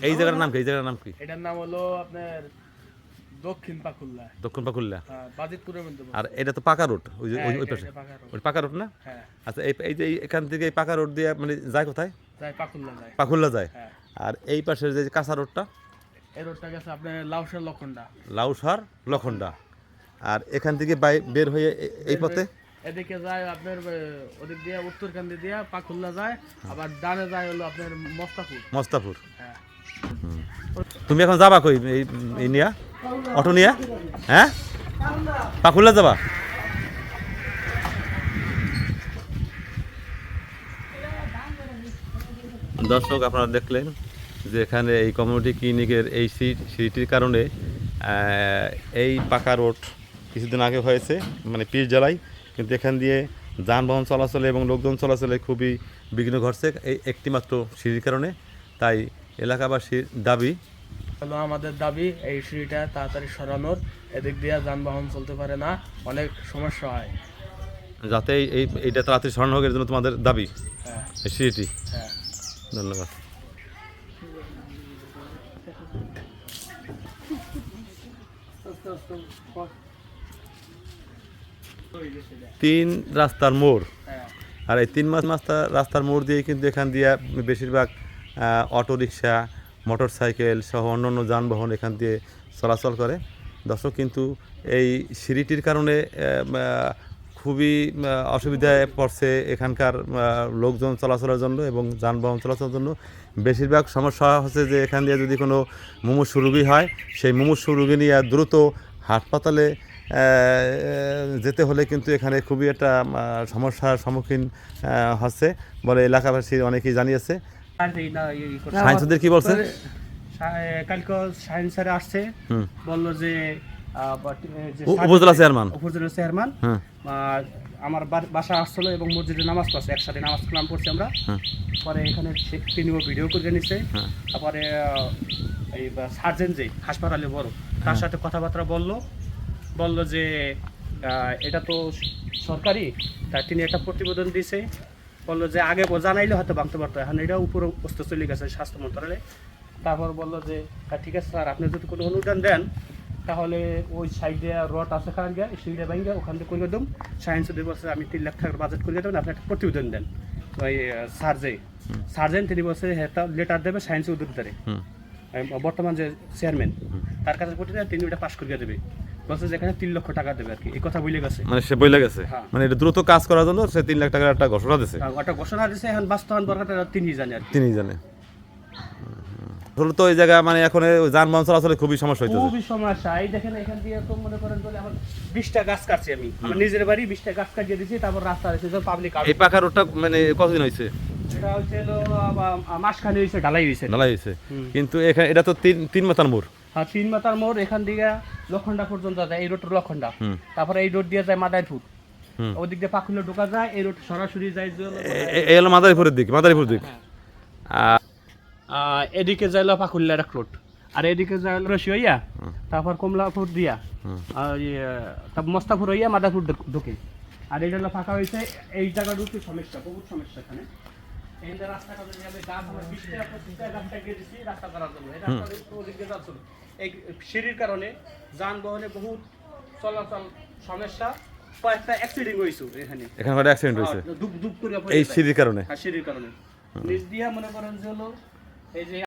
এই জায়গার নাম কি? এই জায়গার নাম কি? এটার নাম হলো আপনার দক্ষিণ পাকুল্লা। দক্ষিণ পাকুল্লা। হ্যাঁ বাজিতপুরের মধ্যে আর এটা তো পাকা রোড ওই যে ওই- হ্যাঁ, ওই পাশে। পাকা ওই পাকা রোড না? হ্যাঁ। আচ্ছা এই এই যে এখান থেকে এই পাকা রোড দিয়ে মানে যায় কোথায়? যাই পাকুল্লা যায়। পাকুল্লা যায়। হ্যাঁ। আর এই পাশের যে কাঁচা রোডটা? এই রোডটা গেছে আপনার লাউসার লক্ষণটা লাউসার লখন্ডা। আর এখান থেকে বাই- বের হয়ে এই পথে? এদিকে যায় আপনার ওদিক দিয়ে উত্তরকান্দি দিয়ে পাকুল্লা যায়। আবার ডানে যায় হলো আপনার মস্তাপুর। মস্তাপুর। তুমি এখন যাবা কই? এই নিয়া? অটো নিয়া? হ্যাঁ? পাকুল্লা যাবা? দর্শক, আপনারা দেখলেন যে এখানে এই কমিউনিটি ক্লিনিকের এই সিট সিটির কারণে এই পাকা রোড কিছুদিন আগে হয়েছে মানে পিচ জ্বালাই কিন্তু এখান দিয়ে যানবাহন চলাচলে এবং লোকজন চলাচলে খুবই বিঘ্ন ঘটছে, এই একটিমাত্র সিঁড়ির কারণে। তাই এলাকাবাসীর দাবি। হলো আমাদের দাবি এই সিঁড়িটা তাড়াতাড়ি সরানোর। এদিক দিয়ে যানবাহন চলতে পারে না অনেক সমস্যা হয়। যাতে এই- এই এইটা তাড়াতাড়ি সরানো হোক এর জন্য তোমাদের দাবি? হ্যাঁ। এই সিঁড়িটি? হ্যাঁ। ধন্যবাদ। তিন রাস্তার মোড়। হ্যাঁ। আর এই তিন মাস রাস্তা রাস্তার মোড় দিয়ে কিন্তু এখান দিয়ে বেশিরভাগ অটো রিক্সা মোটর সাইকেল সহ অন্যান্য যানবাহন এখান দিয়ে চলাচল করে। দর্শক, কিন্তু এই সিঁড়িটির কারণে খুবই অসুবিধায় পড়ছে এখানকার লোকজন চলাচলের জন্য এবং যানবাহন চলাচলের জন্য। বেশিরভাগ সমস্যা হচ্ছে যে এখান দিয়ে যদি কোনো মুমূর্ষু রুগী হয়, সেই মুমূর্ষু রুগী নিয়ে দ্রুত হাসপাতালে যেতে হলে কিন্তু এখানে খুবই একটা সমস্যার সম্মুখীন হচ্ছে বলে এলাকাবাসী অনেকেই জানিয়েছে। সায়েন্সদের কি বলছে? কালকে সায়েন্স স্যার আসছে। বলল যে উপজেলা চেয়ারম্যান উপজেলা চেয়ারম্যান হ্যাঁ আমার বাসা আসছিল এবং মসজিদে নামাজ পড়ছে। একসাথে নামাজ কালাম পড়ছি আমরা। হ্যাঁ পরে এখানে তিনিও ভিডিও করে নিচ্ছে হ্যাঁ। তারপরে এই সার্জেন যে হাসপাতালে বড় তার সাথে কথাবার্তা বলল। বলল যে এটা তো সরকারি। তাই তিনি একটা প্রতিবেদন দিছে। বলল যে আগে জানাইলে হয়তো ভাঙতে পারতো। এখন এটা উপরে বস্তু চলে গেছে স্বাস্থ্য মন্ত্রণালয়ে। তারপর বলল যে "হ্যাঁ, ঠিক আছে স্যার আপনি যদি কোনো অনুদান দেন তাহলে ওই সাইডে রড আছে খান গিয়া সেইটা ভেঙে ওখান থেকে করে দেব সায়েন্স বলছে আমি তিন লাখ টাকার বাজেট করে দেবেন আপনি একটা প্রতিবেদন দেন। ওই সার্জে। সার্জেন তিনি বলছে হ্যাঁ লেটার দেবে সায়েন্স উদ্যোগতারে হুম। বর্তমান যে চেয়ারম্যান তার কাছে প্রতিদিন তিনি ওটা পাস করিয়ে দেবে। বলছে যে এখানে তিন লক্ষ টাকা দেবে আর কি। এই কথা বলে গেছে। মানে সে বইলে গেছে? হ্যাঁ। মানে এটা দ্রুত কাজ করার জন্য সে তিন লাখ টাকার একটা ঘোষণা দিয়েছে আর ঘোষণা দিয়েছে এখন বাস্তবায়ন দরকারটা তিনি জানে আর কি। জানে। আসলে তো এই জায়গা মানে এখন যানবাহন চলাচলে খুবই সমস্যা হইতেছে। খুবই সমস্যা। এই দেখেন এখান দিয়ে তো মনে করেন বলে আমার বিশটা গাছ কাটছি আমি। আমার নিজের বাড়ি বিশটা গাছ কাটিয়ে দিয়েছি তারপর রাস্তা আছে পাবলিক এই পাকা রোডটা মানে কতদিন হয়েছে এটা হচ্ছে ঢালাই হয়েছে ঢালাই হুম। কিন্তু এখানে এটা তো তিন তিন মাথার মোড়। আর তিন মাথার মোড় এখান থেকে লক্ষণটা পর্যন্ত যায় এই রোড লক্ষণটা তারপরে এই রোড দিয়ে যায় মাদারপুর। ওদিক দিয়ে পাকুলে ঢোকা যায় এই রোড সরাসরি যায় এই হলো মাদারীপুরের দিক মাদারীপুর দিক। এদিকে যায় হলো পাকুল্লার এক রোড। আর এদিকে রশি হইয়া তারপর কমলাপুর দিয়া ইয়ে, তারপর মস্তাপুর হইয়া মাদারপুর ঢুক- আর হলো ফাঁকা হয়েছে এই জায়গা ঢুকতে সমস্যা বহুত সমস্যা এখানে। সিঁড়ির কারণে যানবাহনে বহুত চলাচল সমস্যা কয়েকটা অ্যাক্সিডেন্ট হয়েছে এখানে। এখানে একটা অ্যাক্সিডেন্ট হয়েছে? দুপ দুপ করে এই সিঁড়ির কারণে? হ্যাঁ, সিঁড়ির কারণে। নিচ দিয়া মনে করেন যে হলো এই যে